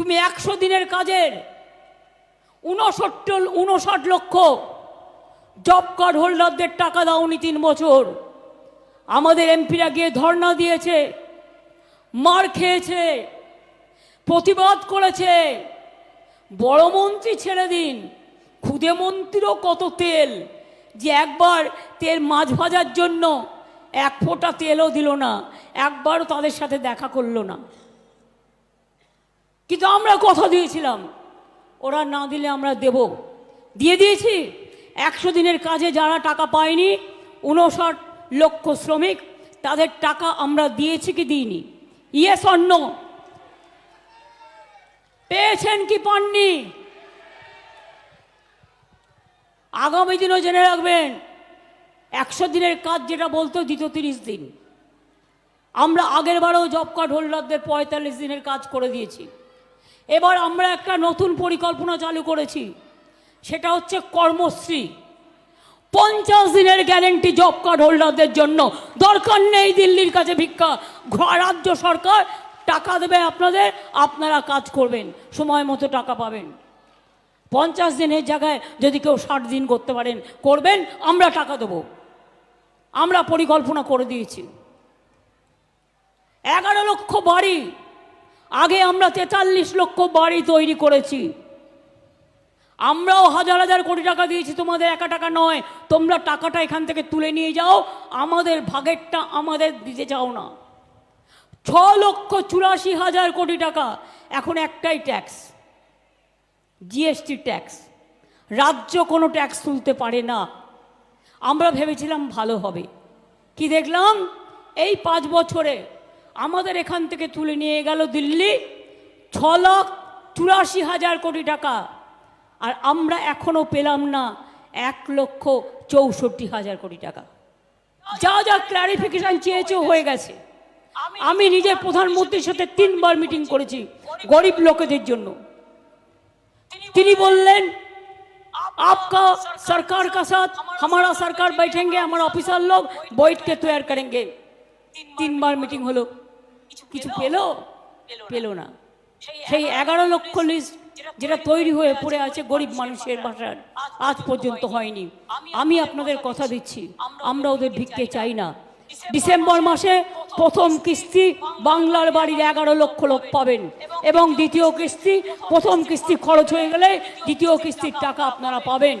তুমি একশো দিনের কাজের উনষট্টি উনষাট লক্ষ জব কার্ড হোল্ডারদের টাকা দাওনি তিন বছর। আমাদের এমপিরা গিয়ে ধর্ণা দিয়েছে, মার খেয়েছে, প্রতিবাদ করেছে। বড় মন্ত্রী ছেড়ে দিন, খুদে মন্ত্রীরও কত তেল যে একবার তেল মাছ ভাজার জন্য এক ফোঁটা তেলও দিল না, একবারও তাদের সাথে দেখা করল না। কিন্তু আমরা কথা দিয়েছিলাম। ওরা না দিলে আমরা দেব। দিয়ে দিয়েছি। একশো দিনের কাজে যারা টাকা পায়নি, উনষাট লক্ষ শ্রমিক, তাদের টাকা আমরা দিয়েছি কি দিইনি? ইয়েস অন্য পেয়েছেন কি পাননি? আগামী দিনও জেনে রাখবেন, একশো দিনের কাজ যেটা বলতো দিত তিরিশ দিন। আমরা আগের বারেও জব কার্ড হোল্ডারদের পঁয়তাল্লিশ দিনের কাজ করে দিয়েছি। এবার আমরা একটা নতুন পরিকল্পনা চালু করেছি। সেটা হচ্ছে কর্মশ্রী। পঞ্চাশ দিনের গ্যারেন্টি জব কার্ড হোল্ডারদের জন্য। দরকার নেই দিল্লির কাছে ভিক্ষা। রাজ্য সরকার টাকা দেবে আপনাদের, আপনারা কাজ করবেন, সময় মতো টাকা পাবেন। পঞ্চাশ দিনের জায়গায় যদি কেউ ষাট দিন করতে পারেন, করবেন, আমরা টাকা দেবো। আমরা পরিকল্পনা করে দিয়েছি। এগারো লক্ষ বাড়ি আগে আমরা তেতাল্লিশ লক্ষ বাড়ি তৈরি করেছি। আমরাও হাজার হাজার কোটি টাকা দিয়েছি, তোমাদের একা টাকা নয়। তোমরা টাকাটা এখান থেকে তুলে নিয়ে যাও, আমাদের ভাগেরটা আমাদের দিতে চাও না। ছ লক্ষ চুরাশি হাজার কোটি টাকা, এখন একটাই ট্যাক্স, জিএসটি ট্যাক্স। রাজ্য কোনো ট্যাক্স তুলতে পারে না। আমরা ভেবেছিলাম ভালো হবে। কি দেখলাম? এই পাঁচ বছরে আমাদের এখান থেকে তুলে নিয়ে গেল দিল্লি ছ লাখ চুরাশি হাজার কোটি টাকা আর আমরা এখনো পেলাম না এক লক্ষ চৌষট্টি হাজার কোটি টাকা যা যা ক্লারিফিকেশন চেয়েছে হয়ে গেছে আমি নিজের প্রধানমন্ত্রীর সাথে তিনবার মিটিং করেছি গরিব লোকেদের জন্য তিনি বললেন आपका सरकार का साथ हमारा सरकार बैठेंगे हमारा ऑफिसर लोग बैठ के तैयार करेंगे তিনবার মিটিং হলো। কিছু পেল? পেল? না। সেই এগারো লক্ষ লিস্ট যেটা তৈরি হয়ে পড়ে আছে গরিব মানুষের বাসার। আজ পর্যন্ত হয়নি। আমি আপনাদের কথা দিচ্ছি। আমরা ওদের ভিক্ষে চাই না। ডিসেম্বর মাসে প্রথম কিস্তি বাংলার বাড়ির এগারো লক্ষ লোক পাবেন। এবং দ্বিতীয় কিস্তি প্রথম কিস্তি খরচ হয়ে গেলে দ্বিতীয় কিস্তির টাকা আপনারা পাবেন।